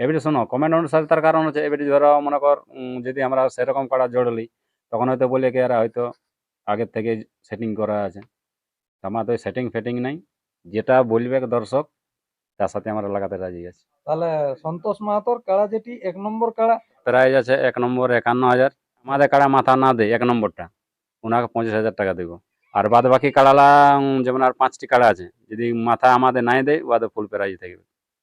এবারে শোনো কমেন্ট অনুসারে তার কারণ হচ্ছে এবারে ধরো মনে কর যদি আমরা সেরকম কাড়া জড়লি তখন হয়তো বলে কি এরা হয়তো আগের থেকে সেটিং করা আছে। আমার তো সেটিং ফেটিং নাই। যেটা বলবে দর্শক তার সাথে আমরা লাগাতে রাজি আছি। তাহলে সন্তোষ মাহাতোর কাড়া যেটি এক নম্বর কাড়া? প্রাইজ আছে এক নম্বর একান্ন হাজার। আমাদের কাড়া মাথা না দেয় এক নম্বরটা। ওনাকে পঁচিশ হাজার টাকা দেবো। আর বাদ বাকি কাড়ালা যেমন আর পাঁচটি কাড়া আছে যদি মাথা আমাদের নাই দেয় ওদের ফুল প্রাইজ থাকবে।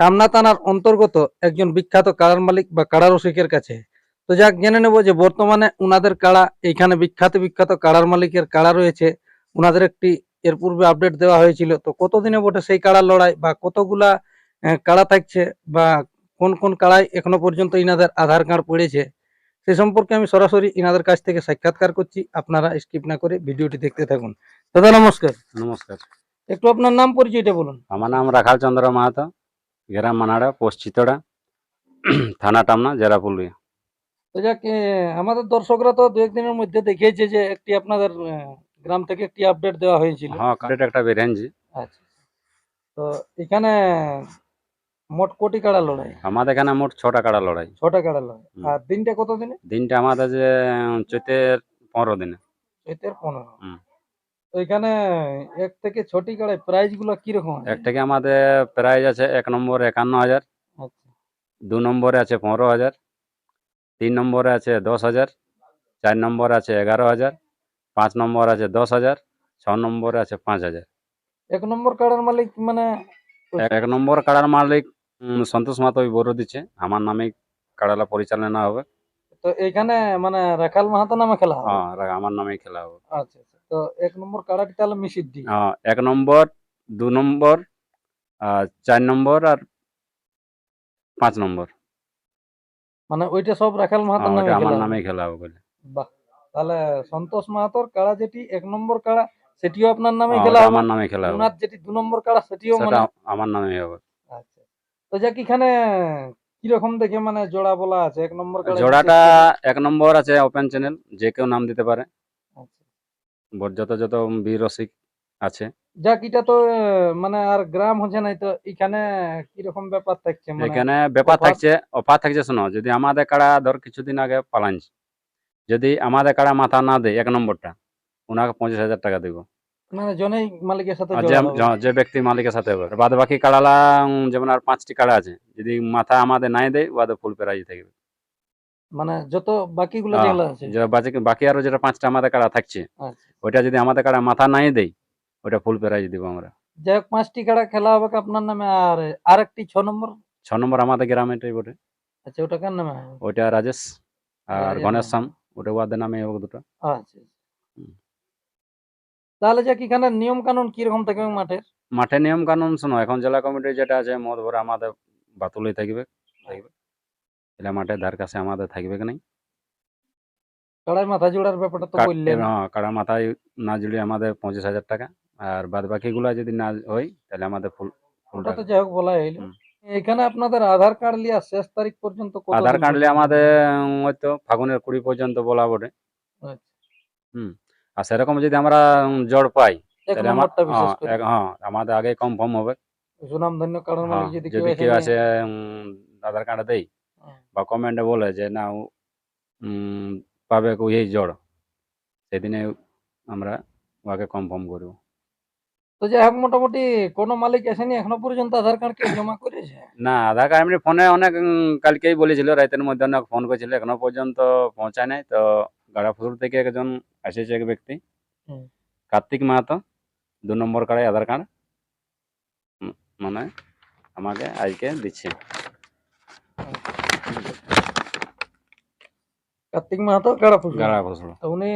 টামনা থানার অন্তর্গত একজন বিখ্যাত কাড়ার মালিক বা কাড়া রসিকের কাছে। তো যাক জেনে নেব যে বর্তমানে উনাদের কাড়া এইখানে বিখ্যাত বিখ্যাত কাড়ার মালিকের কাড়া রয়েছে। উনাদের একটি এর পূর্বে আপডেট দেওয়া হয়েছিল। তো কতদিনে বটে সেই কাড়ার লড়াই বা কতগুলা কাড়া থাকছে বা কোন কোন কাড়ায় এখনও পর্যন্ত ইনাদের আধার কার্ড পড়েছে সে সম্পর্কে আমি সরাসরি ইনাদের কাছ থেকে সাক্ষাৎকার করছি। আপনারা স্কিপ না করে ভিডিওটি দেখতে থাকুন। দাদা নমস্কার। নমস্কার। একটু আপনার নাম পরিচয়টা বলুন। আমার নাম রাখাল চন্দ্র মাহাতো। গ্রাম মানাড়া পোস্ট চিতড়া থানা টামনা জেলা পুরুলিয়া। তো যাক আমাদের দর্শকরা তো দু একদিনের মধ্যে দেখিয়েছে যে একটি আপনাদের গ্রাম থেকে একটি আপডেট দেওয়া হয়েছিল। হ্যাঁ একটা বেরেঞ্জি আচ্ছা। তো এখানে মোট কোটি কাড়া লড়াই? আমাদের এখানে মোট ছটা কাড়া লড়াই। ছটা কাড়া লড়াই। আর দিনটা কত দিনে? দিনটা আমাদের যে চৈতের পনেরো দিনে। চৈতের পনেরো। এখানে এক থেকে ছটি কাড়াই প্রাইসগুলো কীরকম? এক থেকে আমাদের প্রাইজ আছে এক নম্বর একান্ন হাজার আচ্ছা। দু নম্বরে আছে পনেরো হাজার তিন নম্বরে আছে দশ হাজার চার নম্বরে আছে এগারো হাজার পাঁচ নম্বর আছে দশ হাজার ছ নম্বরে আছে পাঁচ হাজার। এক নম্বর কাড়ার মালিক মানে? এক- নম্বর কাড়ার মালিক সন্তোষ মাতো ওই বড় দিচ্ছে আমার নামে কাড়ালা পরিচালনা হবে। তো এখানে মানে রাখাল মাহাতো নামে খেলা হবে? হ্যাঁ আমার নামেই খেলা হবে। আচ্ছা আচ্ছা। তো এক নম্বর কাড়াটি তাহলে মিশির দি হ্যাঁ, এক নম্বর দু নম্বর আর চার নম্বর আর পাঁচ নম্বর। মানে ওইটা সব রাখাল মাহাতো হ্যাঁ, নামে আমার খেলা হবে। খেলা হবে বলে। বাহ তাহলে সন্তোষ মাহাতোর কাড়া যেটি এক নম্বর কাড়া সেটিও আপনার নামে খেলা হবে? আমার নামে খেলা হবে। যেটি দু নম্বর কাড়া সেটিও মানে? আমার নামেই হবে। আচ্ছা তো যাক এখানে কীরকম দেখে মানে জোড়া বলা আছে? এক নম্বর কাড়া জোড়াটা এক নম্বর আছে ওপেন চ্যানেল যে কেউ নাম দিতে পারে। বর যত বীর রসিক আছে। যাক এটা তো মানে আর গ্রাম হচ্ছে তো এখানে কীরকম ব্যাপার থাকছে? মানে এখানে ব্যাপার থাকছে অফার থাকছে শোনো যদি আমাদের কাড়া ধর কিছুদিন আগে পালাঞ্চ যদি আমাদের কাড়া মাথা না দেয় এক নম্বরটা ওনাকে পঁচিশ হাজার টাকা দেবো। মানে জনেই মালিকের সাথে যে- ব্যক্তি মালিকের সাথে হবে বাদ বাকি কাড়ালা যেমন আর পাঁচটি কাড়া আছে যদি মাথা আমাদের নাই দেয় ওদের ফুল প্রাইজ থাকবে। মানে যত বাকিগুলো যেগুলো আছে। বাকি আরও যেটা পাঁচটা আমাদের কাড়া থাকছে আচ্ছা। ওইটা যদি আমাদের কাড়া মাথা নাই দেয় ওটা ফুল প্রাইজ দিব আমরা। যাই হোক পাঁচটি কাড়া খেলা হবে আপনার নামে আর আরেকটি ছ নম্বর? ছ নম্বর আমাদের গ্রামেটাই বটে। আচ্ছা ওটা কার নামে হবে? ওইটা রাজেশ আর গণেশ। শ্যাম ওটা ওদের নামে হোক দুটো। আচ্ছা হুম। তাহলে যাক এখানে নিয়ম কানুন কীরকম থাকবে মাঠের? মাঠে নিয়ম কানুন শোনো এখন জেলা কমিটির যেটা আছে মদ ভরে আমাদের বাতুলই থাকবে থাকবে। এলা মাঠের ধার কাছে আমাদের থাকবে কি নাই? কাড়াই মাথা জোড়ার ব্যাপারটা তো বললেন হ্যাঁ কাড়া মাথায় না জুড়ে আমাদের পঁচিশ হাজার টাকা আর বাদ বাকিগুলা যদি না হয় তাহলে আমাদের ফুল ওটা তো। যাই হোক বলা হইল হুম। এখানে আপনাদের আধার কার্ড লিয়া শেষ তারিখ পর্যন্ত কত আধার কার্ড পর্যন্ত? আমাদের হয়তো ফাগুনের কুড়ি পর্যন্ত বলা বটে আচ্ছা। আর সেরকম যদি আমরা জড় পাই তাহলে আমার নম্বরটা বিশেষ হ্যাঁ, করে হ্যাঁ আমাদের আগে কনফার্ম হবে সুনাম ধন্য কারণ হ্যাঁ, মালিক যদি কেউ আসে আধার কার্ড দেই হ্যাঁ। বা কমেন্টে বলে যে না পাবে এই জড় সেদিনে আমরা ওকে কনফার্ম করব। তো যাই হোক মোটামুটি কোনো মালিক আসেনি এখনও পর্যন্ত আধার কার্ড কেউ জমা করেছে? না আধার কার্ড এমনি ফোনে অনেক কালকেই বলেছিল রাতের মধ্যে অনেক ফোন করেছিল এখনও পর্যন্ত পৌঁছায় নাই। তো গাড়াফুসুর থেকে একজন এসেছে এক ব্যক্তি। কার্তিক মাহাতো দু নম্বর কার্ডে আধার কার্ড। মানে আমাকে আজকে দিচ্ছে। কার্তিক মাহাতো কাড়াপুর গাড়াফুসুর তো উনি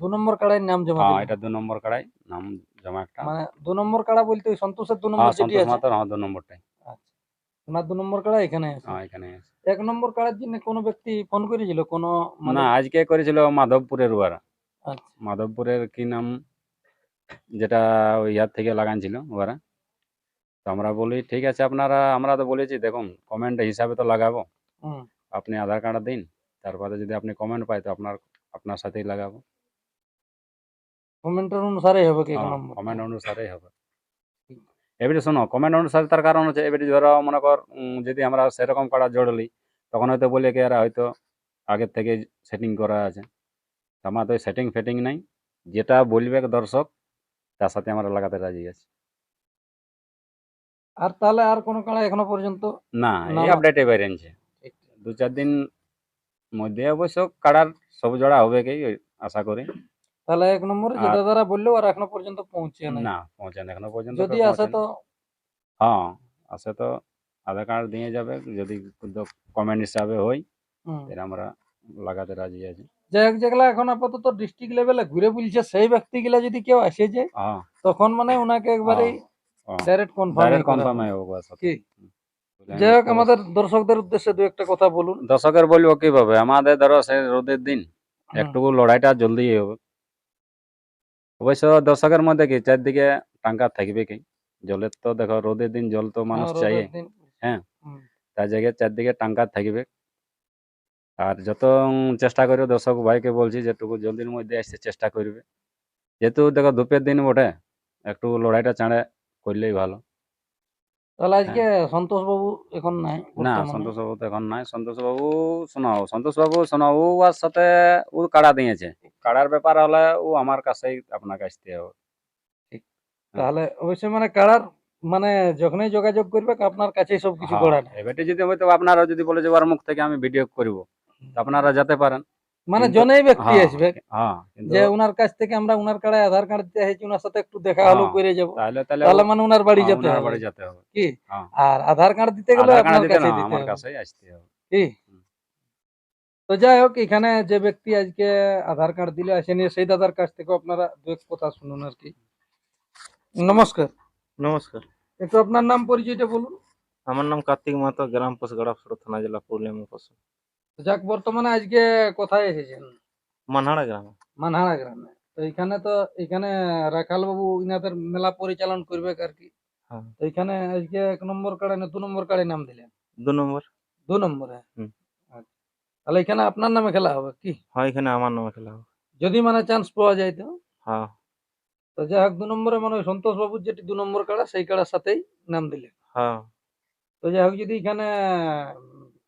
দু নম্বর কাড়াই নাম জমা হ্যাঁ এটা দু নম্বর কাড়াই নাম জমা একটা। মানে দু নম্বর কাড়া বলতে সন্তোষের দু হ্যাঁ নম্বর যেটি সন্তোষ আছে। মাহাতোর হ্যাঁ দু নম্বরটাই। ওনার দু নম্বর কাড়া এখানে আছে। হ্যাঁ এখানে আছে। এক নম্বর কার্ডের জন্য কোনো ব্যক্তি ফোন করেছিল? কোনো মানে না আজকে করেছিল মাধবপুরের ওরা আচ্ছা। মাধবপুরের কি নাম? যেটা ওই ইয়ার থেকে লাগানছিল ওরা তো আমরা বলি ঠিক আছে আপনারা আমরা তো বলেছি দেখুন কমেন্ট হিসাবে তো লাগাবো। আপনি আধার কার্ড দিন। তারপরে যদি আপনি কমেন্ট পাই তো আপনার আপনার সাথেই লাগাবো। কমেন্টের অনুসারে হবে কি এক হ্যাঁ, কমেন্ট অনুসারেই হবে। এবারে শোনো কমেন্ট অনুসারে তার কারণ হচ্ছে এবারে ধরো মনে কর যদি আমরা সেরকম কাড়া জড়লি তখন হয়তো বলে কি এরা হয়তো আগের থেকে সেটিং করা আছে। আমার তো সেটিং ফেটিং নাই। যেটা বলবে দর্শক তার সাথে আমরা লাগাতে রাজি আছি। আর তাহলে আর কোনো কাড়া এখনও পর্যন্ত না এই। আপডেটে বেরিয়েছে দু চার দিন মধ্যে অবশ্য কাড়ার সব জোড়া হবে কি আশা করি। তাহলে এক নম্বরে যেটা দ্বারা বলল আর এখনও পর্যন্ত পৌঁছে নাই। না পৌঁছান এখনও পর্যন্ত যদি আসে তো হ্যাঁ আসে তো আধার কার্ড দিয়ে যাবে যদি কমেন্ট হিসাবে হয়। তাহলে আমরা লাগাতে রাজি আছি। যাই হোক যেগুলা এখন আপাতত ডিস্ট্রিক্ট লেভেলে ঘুরে বুলছে সেই ব্যক্তি গুলা যদি কেউ আসে যায় হ্যাঁ। তখন মানে ওনাকে একবারে হ্যাঁ। ডাইরেক্ট কনফার্ম কনফার্ম ওর কি? যাই হোক আমাদের দর্শকদের উদ্দেশ্যে দু একটা কথা বলুন। দর্শকের বলব কীভাবে? আমাদের ধরো সে রোদের দিন হুম। একটু লড়াইটা জলদি হবে অবশ্য দর্শকের মধ্যে কি চারদিকে টাঙ্কা থাকবে কি? জলের তো দেখো রোদের দিন জল তো মানুষ হ্যাঁ, চাই হ্যাঁ। তার জায়গায় চারদিকে টাঙ্কা থাকবে। আর যত চেষ্টা করবে দর্শক ভাইকে বলছি যেটুকু জলদির মধ্যে আসতে চেষ্টা করবে। যেহেতু দেখো ধূপের দিন বটে একটু লড়াইটা চাঁড়ে করলেই ভালো। তাহলে আজকে সন্তোষ বাবু এখন নাই হ্যাঁ। না সন্তোষ বাবু তো এখন নাই। সন্তোষ বাবু শোনাও সন্তোষ বাবু শোনাও ও আর সাথে ও কাড়া দিয়েছে। কাড়ার ব্যাপার হলে ও আমার কাছেই আপনার কাছ থেকে তাহলে অবশ্যই মানে কারার মানে যখনই যোগাযোগ করবে আপনার কাছেই সব কিছু হ্যাঁ, করা এবারে যদি হয়তো আপনারা যদি বলে যে ওর মুখ থেকে আমি ভিডিও করব আপনারা যেতে পারেন। মানে জনেই ব্যক্তি হ্যাঁ, আসবে। হ্যাঁ যে উনার কাছ থেকে আমরা উনার কাড়ায় আধার কার্ড দিতে হয়েছি উনার সাথে একটু দেখা হলো হ্যাঁ, করে যাব। তাহলে মানে উনার বাড়ি যেতে ওনার হবে। বাড়ি যেতে হবে। কি। আর আধার কার্ড দিতে গেলে আপনার কাছে দিতে আমার হবে। আসতে হবে। কি? তো যাই হোক এখানে যে ব্যক্তি আজকে আধার কার্ড দিলে আসে নিয়ে সেই দাদার কাছ থেকে আপনারা দু এক কথা শুনুন আর কি। নমস্কার। নমস্কার। একটু আপনার নাম পরিচয়টা বলুন। আমার নাম কার্তিক মাহাতো গ্রাম পোষগড়া থানা জেলা পুরুলিয়া যাক বর্তমানে আজকে কোথায় এসেছেন? মানহাড়া গ্রামে। মানহারা গ্রামে। তো এখানে তো এখানে রাখাল বাবু ইনাদের মেলা পরিচালন করবে আর কি। হ্যাঁ। তো এখানে আজকে এক নম্বর কার্ডে না দু নম্বর কার্ডে নাম দিলেন? দু নম্বর। দু নম্বরে? আচ্ছা। তাহলে এখানে আপনার নামে খেলা হবে কি? হ্যাঁ এখানে আমার নামে খেলা হবে। যদি মানে চান্স পাওয়া যায় তো? হ্যাঁ। তো যাই হোক দু নম্বরে মানে সন্তোষ বাবুর যেটি দু নম্বর কাড়া সেই কাড়ার সাথেই নাম দিলেন। হ্যাঁ। তো যাই হোক যদি এখানে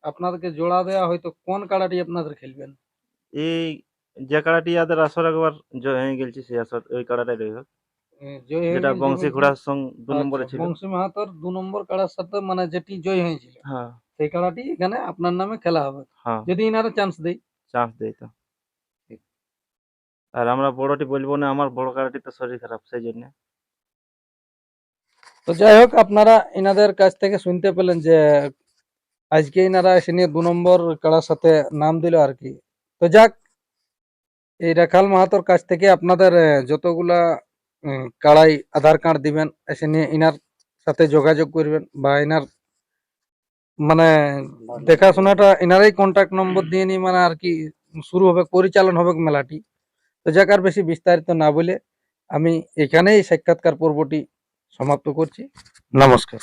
আপনাদেরকে জোড়া দেওয়া হয় তো কোন কাড়াটি আপনাদের খেলবেন এই যে কাড়াটি ইয়াদের আসর একবার জয় হয়ে গেলছি সেই আসর ওই কাড়াটাই রইবে এ, জয় হয়ে যেটা গেছে বংশী বলতে- ঘোড়ার সঙ্গ দু নম্বরে আচ্ছা, ছিল বংশী মাহাতর দু নম্বর কাড়ার সাথে মানে যেটি জয় হয়েছিল হ্যাঁ সেই কাড়াটি এখানে আপনার নামে খেলা হবে হ্যাঁ যদি ইনারা চান্স দেয় চান্স দেই তো আর আমরা বড়টি বলব না আমার বড় কাড়াটি তো শরীর খারাপ সেই জন্য তো যাই হোক আপনারা এনাদের কাছ থেকে শুনতে পেলেন যে আজকে এনারা এসে নিয়ে দু নম্বর কাড়ার সাথে নাম দিল আর কি। তো যাক, এই রাখাল মাহাতোর কাছ থেকে আপনাদের যতগুলা কাড়াই আধার কার্ড দিবেন, এসে নিয়ে এনার সাথে যোগাযোগ করবেন বা এনার মানে দেখাশোনাটা এনারাই কন্ট্যাক্ট নম্বর দিয়ে নিয়ে মানে আর কি শুরু হবে, পরিচালন হবে মেলাটি। তো যাক, আর বেশি বিস্তারিত না বলে আমি এখানেই সাক্ষাৎকার পর্বটি সমাপ্ত করছি। নমস্কার।